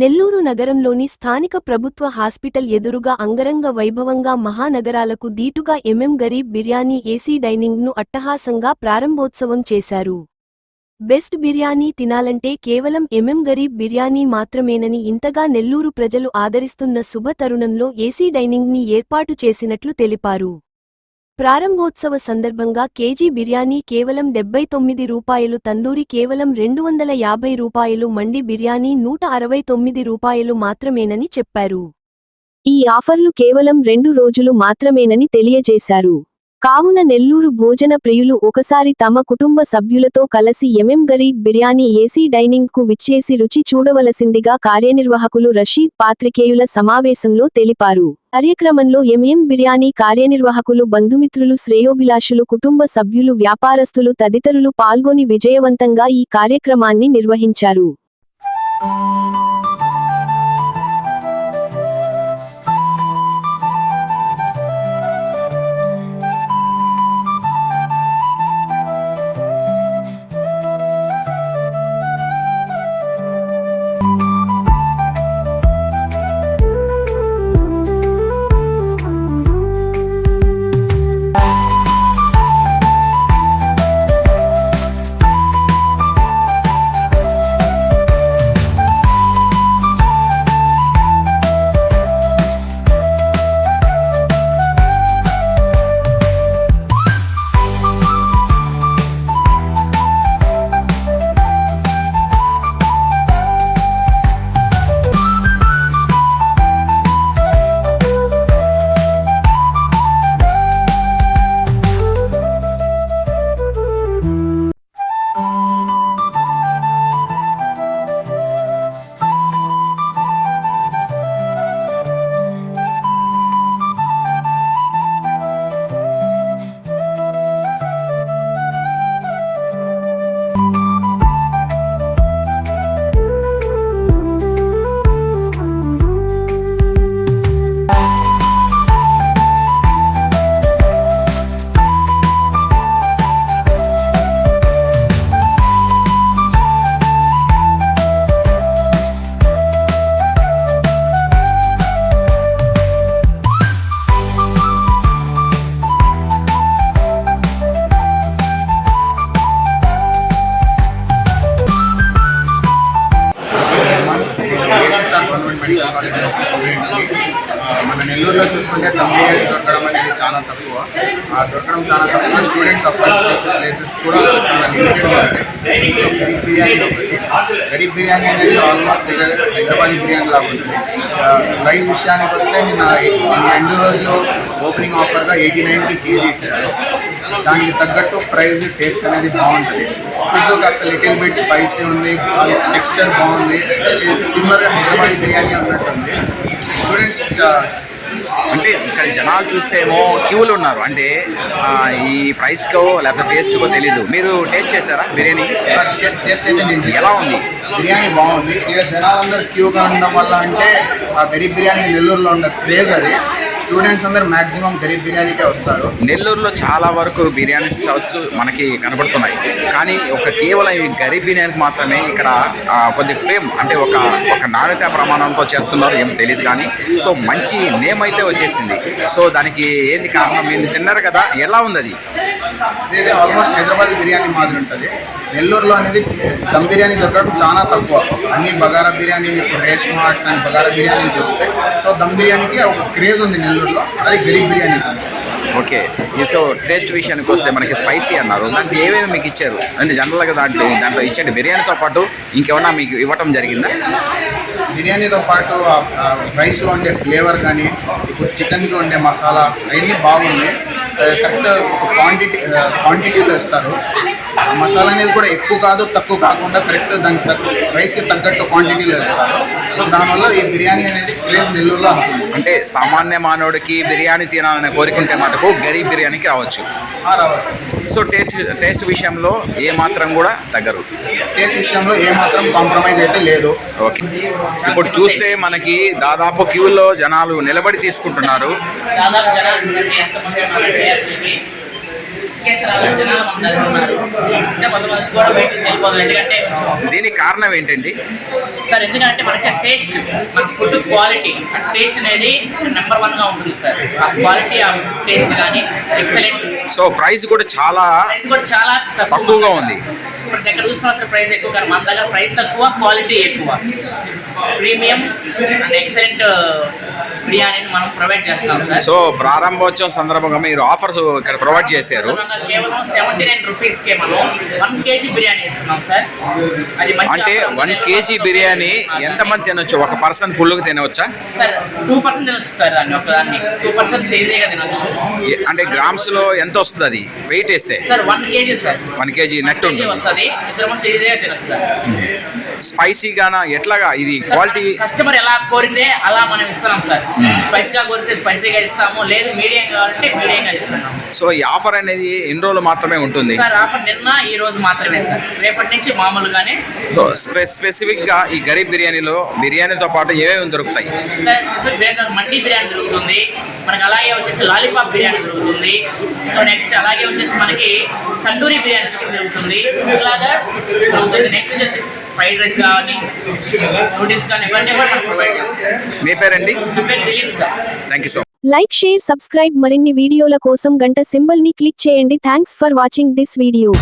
నెల్లూరు నగరంలోని స్థానిక ప్రభుత్వ హాస్పిటల్ ఎదురుగా అంగరంగ వైభవంగా మహానగరాలకు దీటుగా ఎంఎం గరీబ్ బిర్యానీ ఏసీ డైనింగ్ను అట్టహాసంగా ప్రారంభోత్సవం చేశారు. బెస్ట్ బిర్యానీ తినాలంటే కేవలం ఎంఎం గరీబ్ బిర్యానీ మాత్రమేనని ఇంతగా నెల్లూరు ప్రజలు ఆదరిస్తున్న శుభ తరుణంలో ఏసీ డైనింగ్ని ఏర్పాటు చేసినట్లు తెలిపారు. ప్రారంభోత్సవ సందర్భంగా కేజీ బిర్యానీ కేవలం డెబ్బై తొమ్మిది రూపాయలు తందూరి కేవలం రెండు వందల యాభై రూపాయలు మండి బిర్యానీ నూట అరవై తొమ్మిది రూపాయలు మాత్రమేనని చెప్పారు. ఈ ఆఫర్లు కేవలం రెండు రోజులు మాత్రమేనని తెలియజేశారు. కావున నెల్లూరు భోజన ప్రియులు ఒకసారి తమ కుటుంబ సభ్యులతో కలిసి ఎంఎం గరీబ్ బిర్యానీ ఏసీ డైనింగ్కు విచ్చేసి రుచి చూడవలసిందిగా కార్యనిర్వాహకులు రషీద్ పాత్రికేయుల సమావేశంలో తెలిపారు. కార్యక్రమంలో ఎంఎం బిర్యానీ కార్యనిర్వాహకులు బంధుమిత్రులు శ్రేయోభిలాషులు కుటుంబ సభ్యులు వ్యాపారస్తులు తదితరులు పాల్గొని విజయవంతంగా ఈ కార్యక్రమాన్ని నిర్వహించారు. ఏఎస్ఆర్ మెడికల్ కాలేజ్ మన నెల్లూరులో చూసుకుంటే దమ్ బిర్యానీ దొరకడం అనేది చాలా తక్కువ. ఆ దొరకడం చాలా తక్కువ. స్టూడెంట్స్ అఫోర్డ్ చేసే ప్లేసెస్ కూడా చాలా లిమిటెడ్గా ఉంటాయి. ఇందులో గరీబ్ బిర్యానీ ఒకటి. గరీబ్ బిర్యానీ అనేది ఆల్మోస్ట్ దగ్గర హైదరాబాదీ బిర్యానీ లాగా ఉంటుంది. రైల్ విషయానికి వస్తే నిన్న ఈ రెండు రోజులు ఓపెనింగ్ ఆఫర్గా ఎయిటీ నైన్కి కేజీ ఇచ్చారు. దానికి తగ్గట్టు ప్రైస్ టేస్ట్ అనేది బాగుంటుంది. ఫుడ్ కాస్త లిటిల్ బిట్ స్పైసీ ఉంది. టెక్స్చర్ బాగుంది. సిమిలర్గా హైదరాబాదీ బిర్యానీ ఉన్నట్టుంది స్టూడెంట్స్ అంటే ఇక్కడ జనాలు చూస్తే ఏమో క్యూలు ఉన్నారు. అంటే ఈ ప్రైస్కో లేకపోతే టేస్ట్కో తెలీదు. మీరు టేస్ట్ చేశారా బిర్యానీ? టేస్ట్ అయితే ఎలా ఉంది? బిర్యానీ బాగుంది. ఇక్కడ జనాలందరూ క్యూగా ఉండడం వల్ల అంటే ఆ గరీబ్ బిర్యానీ నెల్లూరులో ఉన్న క్రేజ్ అది. స్టూడెంట్స్ అందరూ మాక్సిమం గరీబ్ బిర్యానీకే వస్తారు. నెల్లూరులో చాలా వరకు బిర్యానీ స్టాల్స్ మనకి కనబడుతున్నాయి. కానీ ఒక కేవలం ఈ గరీబ్ బిర్యానీకి మాత్రమే ఇక్కడ కొద్ది ఫేమ్ అంటే ఒక ఒక నాణ్యత ప్రమాణంతో చేస్తున్నారు ఏం తెలియదు కానీ. సో మంచి నేమ్ అయితే వచ్చేసింది. సో దానికి ఏంది కారణం? మీరు తిన్నారు కదా ఎలా ఉంది అది? ఆల్మోస్ట్ హైదరాబాద్ బిర్యానీ మాదిరి ఉంటుంది. నెల్లూరులో అనేది దమ్ బిర్యానీ దొరకడం చాలా తక్కువ. అన్ని బగారా బిర్యానీ ఇప్పుడు రేష్మా అట్లాంటి బగారా బిర్యానీ దొరుకుతాయి. సో దమ్ బిర్యానీకి ఒక క్రేజ్ ఉంది నెల్లూరులో. అది Garib biryani okay. So taste విషయానికి వస్తే మనకి స్పైసీ అన్నారు. దాంట్లో ఏమేమి మీకు ఇచ్చారు? అంటే జనరల్గా దాంట్లో దాంట్లో ఇచ్చే బిర్యానీతో పాటు ఇంకేమన్నా మీకు ఇవ్వటం జరిగిందా? బిర్యానీతో పాటు రైస్లో ఉండే ఫ్లేవర్ కానీ ఇప్పుడు చికెన్కి ఉండే మసాలా అవన్నీ బాగున్నాయి. కరెక్ట్ క్వాంటిటీ క్వాంటిటీలో ఇస్తారు. మసాలా అనేది కూడా ఎక్కువ కాదు తక్కువ కాకుండా కరెక్ట్ దానికి రైస్కి తగ్గట్టు క్వాంటిటీలో ఇస్తారు. సో దానివల్ల ఈ బిర్యానీ అనేది క్రేజ్ నెల్లూరులో అంటే సామాన్య మానవుడికి బిర్యానీ తినాలనే కోరికుంటే మటుకు గరీబ్ బిర్యానీకి రావచ్చు. రావచ్చు. సో టేస్ట్ టేస్ట్ విషయంలో ఏ మాత్రం కూడా తగ్గరు. టేస్ట్ విషయంలో ఏమాత్రం కాంప్రమైజ్ అయితే లేదు. ఓకే. ఇప్పుడు చూస్తే మనకి దాదాపు క్యూలో జనాలు నిలబడి తీసుకుంటున్నారు. దీనికి కారణం ఏంటండి? సార్ ఎందుకంటే మనకి టేస్ట్ మన ఫుడ్ క్వాలిటీ ఆ టేస్ట్ అనేది నెంబర్ వన్గా ఉంటుంది సార్. ఆ క్వాలిటీ ఆ టేస్ట్ కానీ ఎక్సలెంట్ సో ప్రైస్ కూడా చాలా ప్రైస్ కూడా చాలా తక్కువగా ఉంది. ఇప్పుడు ఎక్కడ చూసుకున్నా సరే ప్రైస్ ఎక్కువ కానీ మన దగ్గర ప్రైస్ తక్కువ క్వాలిటీ ఎక్కువ. ప్రీమియం అండ్ ఎక్సలెంట్ బిర్యానీని మనం ప్రొవైడ్ చేస్తాం సార్. సో ప్రారంభోత్సవం సందర్భంగా మీరు ఆఫర్స్ ఇక్కడ ప్రొవైడ్ చేశారు. కేవలం సెవెంటీ నైన్ రూపీస్ కే మనం వన్ కేజీ బిర్యానీ ఇస్తున్నాం సార్. అది మంచి అంటే. వన్ కేజీ బిర్యానీ ఎంతమంది తినొచ్చు? ఒక పర్సన్ ఫుల్గా తినవచ్చా? సార్ టూ పర్సెంట్ తినొచ్చు సార్ దాన్ని ఒకదాన్ని. టూ పర్సెంట్ ఈజీగా తినొచ్చు. అంటే గ్రామ్స్లో ఎంత వస్తుంది అది? వెయిట్ వేస్తే? Sir one KG sir. One KG net ఉంటుంది. వస్తుంది. ఇద్దరు ఈజీగా తినొచ్చు సార్. స్పైసీగానా? ఎట్లాగా? ఇది క్వాలిటీ కస్టమర్ ఎలా కోరితే అలా మనం ఇస్తున్నాం సార్. స్పైసీగా కోరితే స్పైసీగా ఇస్తాము లేదు మీడియం కావాలంటే మీడియంగా ఇస్తున్నాం సో ఈ ఆఫర్ అనేది ఎన్ని రోజులు మాత్రమే ఉంటుంది? సార్ ఆఫర్ నిన్న ఈ రోజు మాత్రమే సార్. రేపటి నుంచి మామూలుగానే సో స్పె- స్పెసిఫిక్గా ఈ గరీబ్ బిర్యానీలో బిర్యానీతో పాటు ఏమేమి దొరుకుతాయి? సార్ స్పెషల్ బిర్యానీ మండి బిర్యానీ దొరుకుతుంది. మనకి అలాగే వచ్చేసి లాలీపాప్ బిర్యానీ దొరుకుతుంది. నెక్స్ట్ అలాగే వచ్చేసి మనకి తందూరి బిర్యానీ చికెన్ దొరుకుతుంది. ఇలాగా దొరుకుతుంది నెక్స్ట్ వచ్చేసి ఫ్రైడ్ రైస్ కానీ నూడిల్స్ కానీ ఇవన్నీ కూడా మనం ప్రొవైడ్ చేస్తాం మీ పేరండి? నా పేరు Dilip sir. Thank you so like share subscribe మరిన్ని వీడియోల కోసం గంట సింబల్ని క్లిక్ చేయండి. Thanks for watching this video